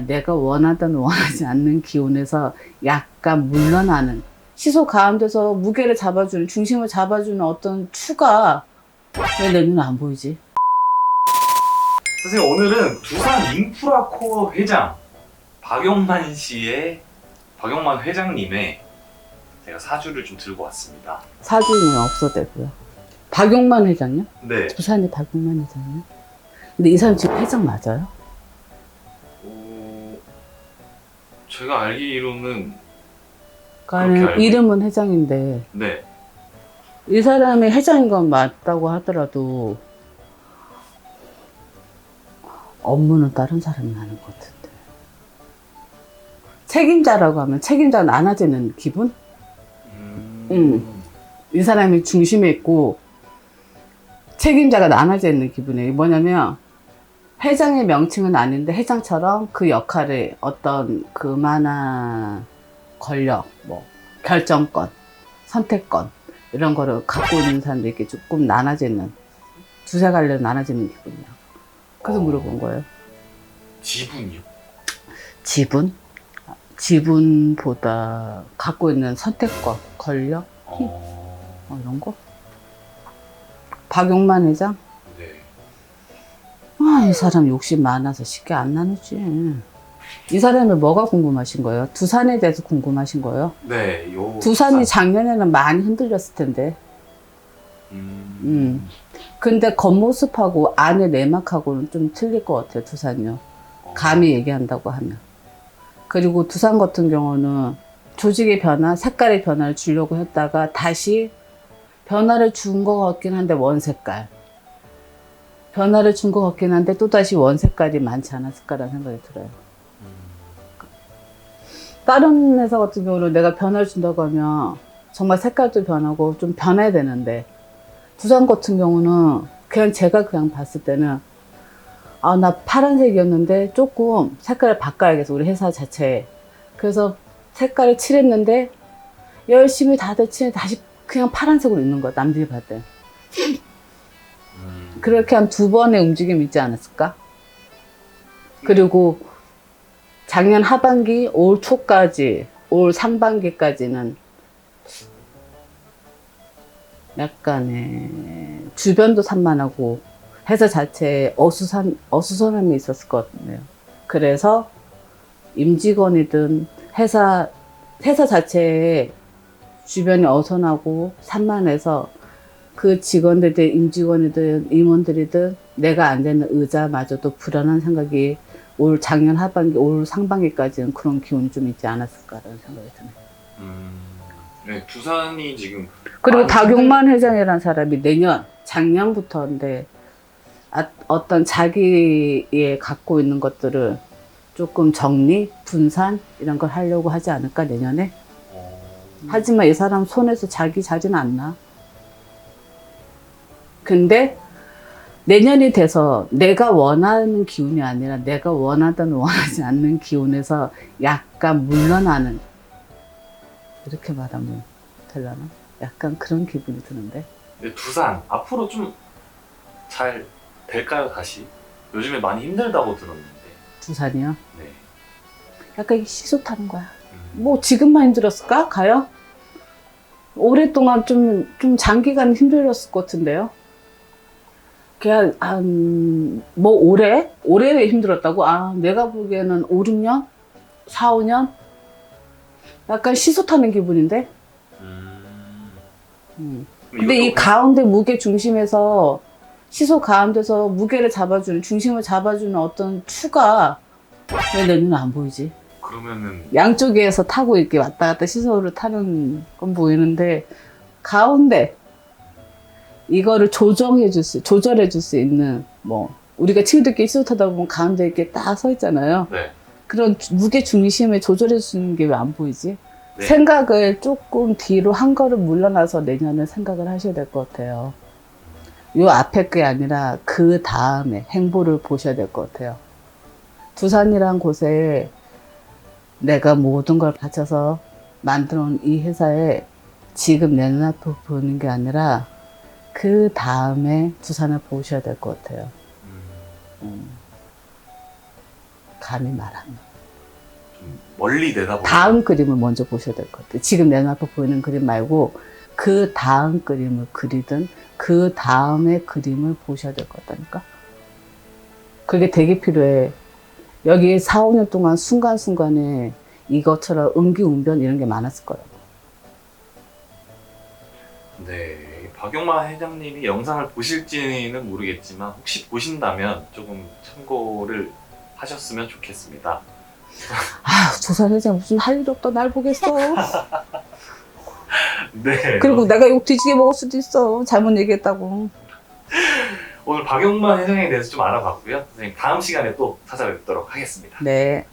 내가 원하든 원하지 않는 기운에서 약간 물러나는 시소 가운데서 무게를 잡아주는 중심을 잡아주는 어떤 추가 왜 내 눈에 안 보이지? 선생님 오늘은 두산 인프라코어 회장 박용만 씨의 박용만 회장님의 제가 사주를 좀 들고 왔습니다. 사주는 없어되고요. 박용만 회장이요? 네. 부산의 박용만 회장이요? 근데 이 사람 지금 회장 맞아요? 제가 알기로는 그렇게 알고 이름은 회장인데 네. 이 사람이 회장인 건 맞다고 하더라도 업무는 다른 사람이 하는 것 같은데 책임자라고 하면 책임자 나눠지는 기분? 음. 음. 이 사람이 중심에 있고 책임자가 나눠져 있는 기분이에요. 뭐냐면 회장의 명칭은 아닌데 회장처럼 그 역할을 어떤 그만한 권력, 뭐 결정권, 선택권 이런 거를 갖고 있는 사람들에게 조금 나눠져 있는 두세 갈래로 나눠지는 기분이야. 그래서 어. 물어본 거예요. 지분이요. 지분? 지분보다 갖고 있는 선택권, 권력 어. 어, 이런 거? 박용만 회장? 네. 아, 이 사람 욕심 많아서 쉽게 안 나누지. 이 사람이 뭐가 궁금하신 거예요? 두산에 대해서 궁금하신 거예요? 네. 요 두산이 두산. 작년에는 많이 흔들렸을 텐데. 음. 음. 근데 겉모습하고 안에 내막하고는 좀 틀릴 것 같아요, 두산요. 어. 감히 얘기한다고 하면. 그리고 두산 같은 경우는 조직의 변화, 색깔의 변화를 주려고 했다가 다시 변화를 준 것 같긴 한데 원 색깔. 변화를 준 것 같긴 한데 또다시 원 색깔이 많지 않았을까라는 생각이 들어요. 음. 다른 회사 같은 경우는 내가 변화를 준다고 하면 정말 색깔도 변하고 좀 변해야 되는데 두산 같은 경우는 그냥 제가 그냥 봤을 때는 아 나 파란색이었는데 조금 색깔을 바꿔야겠어 우리 회사 자체에 그래서 색깔을 칠했는데 열심히 다들 칠해 다시 그냥 파란색으로 있는 거야 남들이 봤을 때 음. 그렇게 한 두 번의 움직임이 있지 않았을까? 그리고 작년 하반기, 올 초까지, 올 상반기까지는 약간의 주변도 산만하고 회사 자체에 어수선, 어수선함이 있었을 것 같네요. 그래서 임직원이든 회사, 회사 자체에 주변이 어선하고 산만해서 그 직원들들, 임직원이든 임원들이든 내가 앉아있는 의자마저도 불안한 생각이 올 작년 하반기, 올 상반기까지는 그런 기운이 좀 있지 않았을까라는 생각이 드네요. 음. 네. 두산이 지금 그리고 박용만 회장이라는 사람이 내년, 작년부터인데 아, 어떤 자기의 갖고 있는 것들을 조금 정리, 분산 이런 걸 하려고 하지 않을까 내년에. 어. 하지만 이 사람 손에서 자기 자리는 안 나. 근데 내년이 돼서 내가 원하는 기운이 아니라 내가 원하든 원하지 않는 기운에서 약간 물러나는 이렇게 말하면 되려나? 약간 그런 기분이 드는데 네, 두산 앞으로 좀 잘 될까요 다시? 요즘에 많이 힘들다고 들었는데. 두산이요. 네. 약간 이게 시소 타는 거야. 음. 뭐 지금만 힘들었을까? 가요? 오랫동안 좀, 좀 장기간 힘들었을 것 같은데요? 그냥, 한, 뭐, 올해? 올해 힘들었다고? 아, 내가 보기에는 5, 6년? 4, 5년? 약간 시소 타는 기분인데? 음. 음. 근데 이 가운데 무게 중심에서, 시소 가운데서 무게를 잡아주는, 중심을 잡아주는 어떤 추가, 왜 내 눈에 안 보이지? 그러면은 양쪽에서 타고 이렇게 왔다 갔다 시소를 타는 건 보이는데 가운데 이거를 조정해 줄 수, 조절해 줄 수 있는 뭐 우리가 친구들끼리 타다 보면 가운데 이렇게 딱 서 있잖아요. 네. 그런 주- 무게 중심을 조절해 주는 게 왜 안 보이지? 네. 생각을 조금 뒤로 한 걸음 물러나서 내년에 생각을 하셔야 될 것 같아요. 요 앞에 게 아니라 그 다음에 행보를 보셔야 될 것 같아요. 두산이란 곳에 내가 모든 걸 바쳐서 만들어 온 이 회사에 지금 내 눈 앞에 보는 게 아니라 그 다음에 두산을 보셔야 될 것 같아요. 음. 음. 감이. 좀 멀리 내다보고 다음 그림을 먼저 보셔야 될 것 같아요. 지금 내 눈앞에 보이는 그림 말고 그 다음 그림을 그리든 그 다음의 그림을 보셔야 될 것 같다니까. 그게 되게 필요해. 여기 4, 5년 동안 순간순간에 이것처럼 응기응변 이런 게 많았을 거라고. 네, 박용만 회장님이 영상을 보실지는 모르겠지만 혹시 보신다면 조금 참고를 하셨으면 좋겠습니다. 아, 조선 회장 무슨 할 일 없다 날 보겠어. 네. 그리고 내가 욕 뒤지게 먹을 수도 있어. 잘못 얘기했다고. 오늘 박용만 회장에 대해서 좀 알아봤고요. 선생님 다음 시간에 또 찾아뵙도록 하겠습니다. 네.